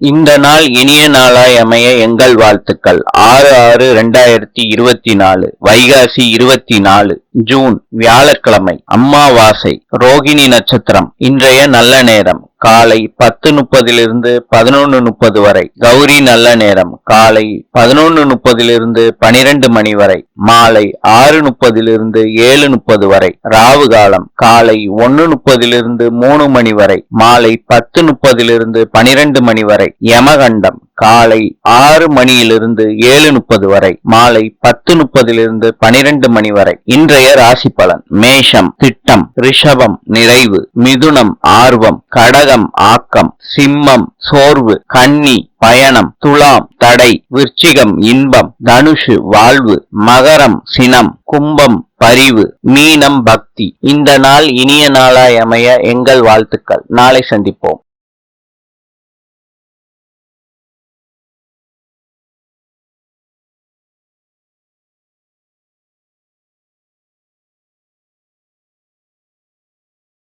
இந்த நாள் இனிய நாளாய் அமைய எங்கள் வாழ்த்துக்கள். ஆறு ஆறு ரெண்டாயிரத்தி இருபத்தி நாலு வைகாசி இருபத்தி நாலு. ஜூன் வியாழக்கிழமை அம்மாவாசை ரோகிணி நட்சத்திரம் இன்றைய நல்ல நேரம் காலை பத்து முப்பதிலிருந்து பதினொன்று முப்பது வரை கௌரி நல்ல நேரம் காலை பதினொன்று முப்பதிலிருந்து பனிரெண்டு மணி வரை மாலை ஆறு முப்பதிலிருந்து ஏழு முப்பது வரை ராவு காலம் காலை ஒன்னு முப்பதிலிருந்து மூணு மணி வரை மாலை பத்து முப்பதிலிருந்து பனிரெண்டு மணி வரை யமகண்டம் காலை ஆறு மணியிலிருந்து ஏழு முப்பது வரை மாலை பத்து முப்பதிலிருந்து பனிரெண்டு மணி வரை. இன்றைய ராசி பலன் மேஷம் திட்டம் ரிஷபம் நிறைவு மிதுனம் ஆர்வம் கடகம் ஆக்கம் சிம்மம் சோர்வு கன்னி பயணம் துலாம் தடை விருச்சிகம் இன்பம் தனுஷு வாழ்வு மகரம் சினம் கும்பம் பரிவு மீனம் பக்தி. இந்த நாள் இனிய நாளாய் அமைய எங்கள் வாழ்த்துக்கள். நாளை சந்திப்போம்.